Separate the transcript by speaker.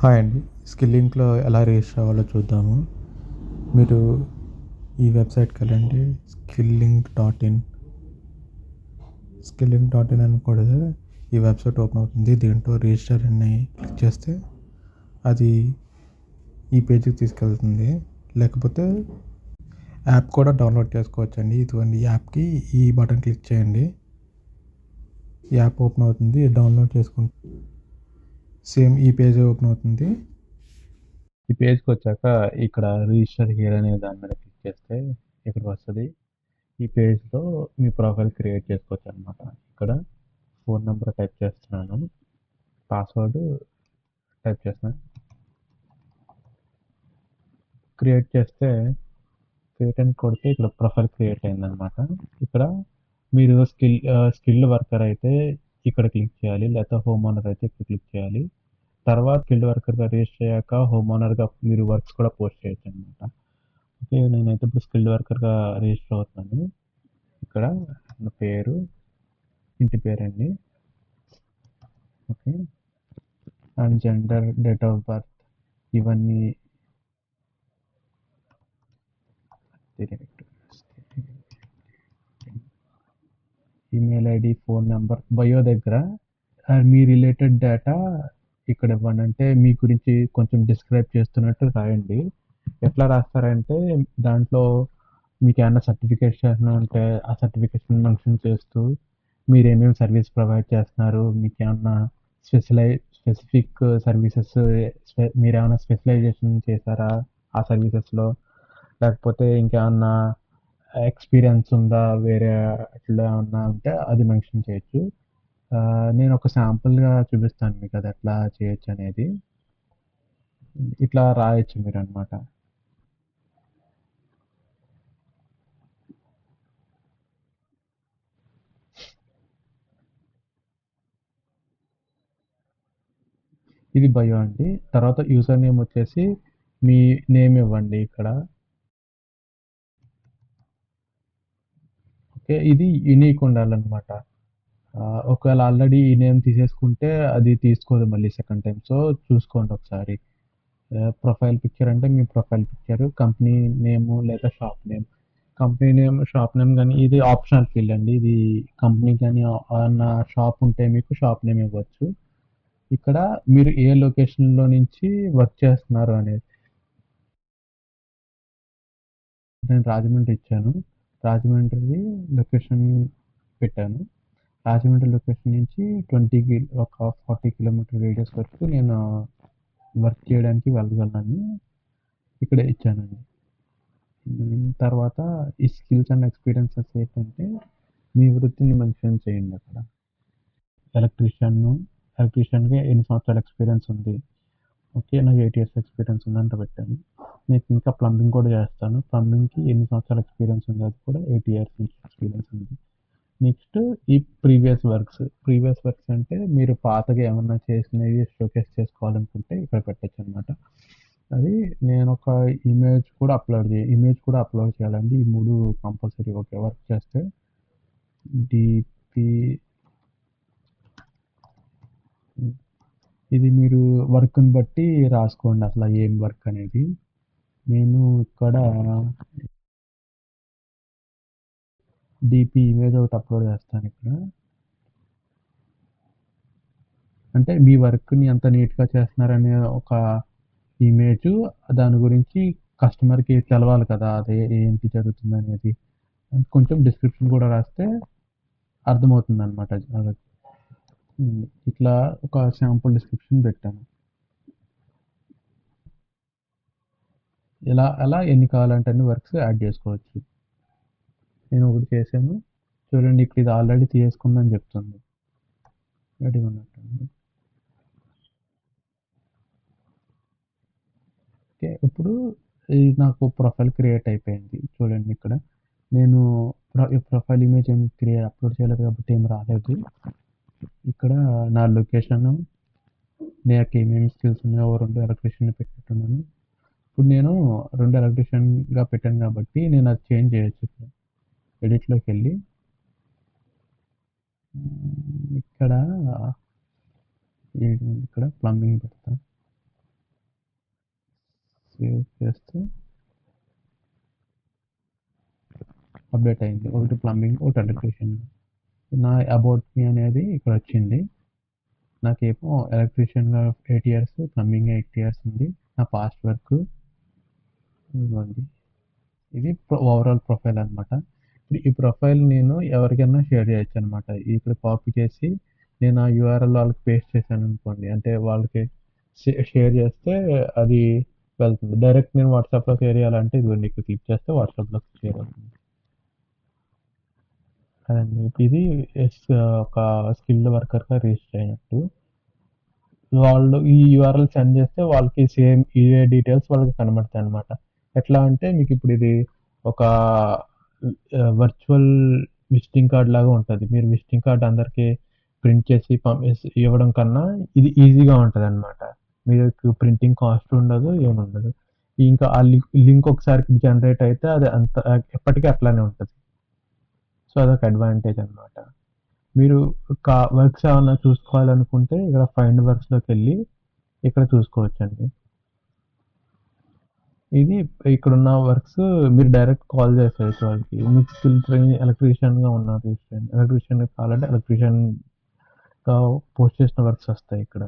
Speaker 1: Hi అండి. స్కిల్లింగ్లో ఎలా register అవ్వాలో చూద్దాము. మీరు ఈ వెబ్సైట్కి వెళ్ళండి. Skilling dot in. Skilling dot in అని కూడా ఈ వెబ్సైట్ ఓపెన్ అవుతుంది. దీంట్లో రిజిస్టర్ అని క్లిక్ చేస్తే అది ఈ పేజ్కి తీసుకెళ్తుంది. లేకపోతే యాప్ కూడా డౌన్లోడ్ చేసుకోవచ్చు అండి ఇటువంటి యాప్కి ఈ బటన్ క్లిక్ చేయండి. యాప్ ఓపెన్ అవుతుంది. డౌన్లోడ్ చేసుకుంటే సేమ్ ఈ పేజ్ ఓపెన్ అవుతుంది.
Speaker 2: ఈ పేజ్కి వచ్చాక ఇక్కడ రిజిస్టర్ హియర్ అనే దాని మీద క్లిక్ చేస్తే ఇక్కడికి వస్తుంది. ఈ పేజ్లో మీ ప్రొఫైల్ క్రియేట్ చేసుకోవచ్చు అనమాట ఇక్కడ ఫోన్ నెంబర్ టైప్ చేస్తున్నాను. పాస్వర్డ్ టైప్ చేస్తున్నాను క్రియేట్ చేస్తే క్రియేట్ అని కొడితే ఇక్కడ ప్రొఫైల్ క్రియేట్ అయిందనమాట ఇక్కడ మీరు స్కిల్ స్కిల్ వర్కర్ అయితే ఇక్కడ క్లిక్ చేయాలి లేకపోతే హోమ్ ఓనర్ అయితే ఇక్కడ క్లిక్ చేయాలి. తర్వాత స్కిల్డ్ వర్కర్గా రిజిస్టర్ అయ్యాక హోమ్ ఓనర్గా మీరు వర్క్స్ కూడా పోస్ట్ చేయొచ్చు అనమాట ఓకే నేనైతే ఇప్పుడు స్కిల్డ్ వర్కర్గా రిజిస్టర్ అవుతున్నాను. ఇక్కడ నా పేరు ఇంటి పేరు అండి okay. And gender date of birth ఇవన్నీ email ID phone number bio దగ్గర మీ రిలేటెడ్ డేటా ఇక్కడ ఇవ్వండి అంటే మీ గురించి కొంచెం డిస్క్రైబ్ చేస్తున్నట్టు రాయండి. ఎట్లా రాస్తారంటే దాంట్లో మీకు ఏమైనా సర్టిఫికేషన్ ఉంటే ఆ సర్టిఫికేషన్ మెన్షన్ చేస్తూ మీరు ఏమేమి సర్వీస్ ప్రొవైడ్ చేస్తున్నారు మీకు ఏమన్నా స్పెషలై స్పెసిఫిక్ సర్వీసెస్ మీరు ఏమైనా స్పెషలైజేషన్ చేశారా ఆ సర్వీసెస్లో? లేకపోతే ఇంకేమన్నా ఎక్స్పీరియన్స్ ఉందా వేరే అట్లా ఏమన్నా ఉంటే అది మెన్షన్ చేయొచ్చు. నేను ఒక శాంపుల్గా చూపిస్తాను మీకు అది ఎట్లా చేయొచ్చు అనేది. ఇట్లా రాయొచ్చు మీరు అనమాట ఇది బయో అండి. తర్వాత యూజర్ నేమ్ వచ్చేసి మీ నేమ్ ఇవ్వండి ఇక్కడ. ఓకే ఇది యూనిక్ ఉండాలన్నమాట. ఒకవేళ ఆల్రెడీ ఈ నేమ్ తీసేసుకుంటే అది తీసుకోదు మళ్ళీ సెకండ్ టైం సో చూసుకోండి ఒకసారి. ప్రొఫైల్ పిక్చర్ అంటే మీ ప్రొఫైల్ పిక్చర్ కంపెనీ నేమ్ లేదా shop name company name shop name కానీ ఇది ఆప్షనల్ ఫీల్డ్ అండి. ఇది కంపెనీ కానీ అన్న షాప్ ఉంటే మీకు షాప్ నేమ్ ఇవ్వచ్చు. ఇక్కడ మీరు ఏ లొకేషన్లో నుంచి వర్క్ చేస్తున్నారు అనేది. నేను రాజమండ్రి ఇచ్చాను. రాజమండ్రి లొకేషన్ పెట్టాను. రాజమండ్రి లొకేషన్ నుంచి ట్వంటీ ఒక ఫార్టీ కిలోమీటర్ రేడియస్ వరకు నేను వర్క్ చేయడానికి వెళ్ళగలనని ఇక్కడ ఇచ్చానండి. తర్వాత ఈ స్కిల్స్ అండ్ ఎక్స్పీరియన్సెస్ ఏంటంటే మీ వృత్తిని మెన్షన్ చేయండి అక్కడ. ఎలక్ట్రీషియన్ను ఎలక్ట్రీషియన్గా ఎన్ని సంవత్సరాల ఎక్స్పీరియన్స్ ఉంది? ఓకే నాకు ఎయిట్ ఇయర్స్ ఎక్స్పీరియన్స్ ఉందంట పెట్టాను. నేను ఇంకా ప్లంబింగ్ కూడా చేస్తాను. ప్లంబింగ్కి ఎన్ని సంవత్సరాల ఎక్స్పీరియన్స్ ఉంది? అది కూడా ఎయిట్ ఇయర్స్ ఎక్స్పీరియన్స్ ఉంది. నెక్స్ట్ ఈ ప్రీవియస్ వర్క్స్. ప్రీవియస్ వర్క్స్ అంటే మీరు పాతగా ఏమన్నా చేసినవి షోకేస్ చేసుకోవాలనుకుంటే ఇక్కడ పెట్టచ్చు అనమాట అది నేను ఒక ఇమేజ్ కూడా అప్లోడ్ చేయ ఇమేజ్ కూడా అప్లోడ్ చేయాలండి. ఈ మూడు కంపల్సరీ ఓకే వర్క్ చేస్తే. డిపి ఇది మీరు వర్క్ని బట్టి రాసుకోండి అసలు ఏం వర్క్ అనేది. నేను ఇక్కడ డిపి ఇమేజ్ ఒకటి అప్లోడ్ చేస్తాను ఇక్కడ. అంటే మీ వర్క్ని ఎంత నీట్గా చేస్తున్నారనే ఒక ఇమేజ్ దాని గురించి కస్టమర్కి తెలవాలి కదా అదే ఏంటి జరుగుతుంది అనేది. కొంచెం డిస్క్రిప్షన్ కూడా రాస్తే అర్థమవుతుంది అనమాట ఇట్లా ఒక శాంపుల్ డిస్క్రిప్షన్ పెట్టాను. ఇలా అలా ఎన్ని కావాలంటే అన్ని వర్క్స్ యాడ్ చేసుకోవచ్చు. నేను ఒకటి చేశాను. చూడండి ఇక్కడ ఇది ఆల్రెడీ తీసుకుందని చెప్తుంది. రెడీ ఉన్నట్టు ఓకే ఇప్పుడు ఇది నాకు ప్రొఫైల్ క్రియేట్ అయిపోయింది. చూడండి ఇక్కడ. నేను ప్రొఫైల్ ఇమేజ్ ఏమి క్రియేట్ అప్లోడ్ చేయలేదు కాబట్టి ఏం రాలేదు. ఇక్కడ నా లొకేషన్ నాకు ఏమేమి స్కిల్స్ ఉన్నాయో రెండు ఎలక్ట్రీషియన్ పెట్టుకున్నాను ఇప్పుడు నేను రెండు ఎలక్ట్రీషియన్గా పెట్టాను కాబట్టి నేను అది చేంజ్ చేయొచ్చు ఇక్కడ ఎడిట్లోకి వెళ్ళి ఇక్కడ ఇక్కడ? ప్లంబింగ్ పెడతా. చేస్తే అప్డేట్ అయింది. ఒకటి ప్లంబింగ్ ఒకటి ఎలక్ట్రీషియన్. నా అబౌట్ మీ అనేది ఇక్కడ వచ్చింది. నాకేమో ఎలక్ట్రీషియన్గా eight years plumbing eight years ఉంది. నా పాస్ట్ వర్క్. ఇదిగోండి. ఇది ఓవరాల్ ప్రొఫైల్ అనమాట ఇప్పుడు ఈ ప్రొఫైల్ నేను ఎవరికైనా షేర్ చేయొచ్చు అనమాట ఇక్కడ కాపీ చేసి నేను ఆ యూఆర్ఎల్ వాళ్ళకి పేస్ట్ చేశాను అనుకోండి. అంటే వాళ్ళకి షేర్ చేస్తే అది వెళ్తుంది. డైరెక్ట్ నేను వాట్సాప్లో షేర్ చేయాలంటే ఇదిగోండి ఇక్కడ క్లిక్ చేస్తే వాట్సాప్లో షేర్ అవుతుంది. అదండి. ఇది ఒక స్కిల్డ్ వర్కర్గా రిజిస్టర్ అయినట్టు. వాళ్ళు ఈ యూఆర్ఎల్ సెండ్ చేస్తే వాళ్ళకి సేమ్ ఇవే డీటెయిల్స్ వాళ్ళకి కనబడతాయి అనమాట ఎట్లా అంటే మీకు ఇప్పుడు ఇది ఒక వర్చువల్ విజిటింగ్ కార్డ్ లాగా ఉంటుంది. మీరు విజిటింగ్ కార్డ్ అందరికీ ప్రింట్ చేసి పంపేసి ఇవ్వడం కన్నా ఇది ఈజీగా ఉంటుంది అనమాట మీకు ప్రింటింగ్ కాస్ట్ ఉండదు ఏముండదు. ఇంకా ఆ లింక్ లింక్ ఒకసారి జనరేట్ అయితే అది అంత ఎప్పటికీ అట్లానే ఉంటుంది. సో అదొక అడ్వాంటేజ్ అనమాట మీరు కా వర్క్స్ ఏమైనా చూసుకోవాలనుకుంటే ఇక్కడ ఫైండ్ వర్క్స్లోకి వెళ్ళి ఇక్కడ చూసుకోవచ్చండి. ఇది ఇక్కడున్న వర్క్స్ మీరు డైరెక్ట్ కాల్ చేసేయచ్చు వాళ్ళకి. మీకు స్కిల్ ట్రైన్ ఎలక్ట్రీషియన్గా ఉన్నారు ఎలక్ట్రీషియన్ కావాలంటే ఎలక్ట్రీషియన్గా పోస్ట్ చేసిన వర్క్స్ వస్తాయి ఇక్కడ.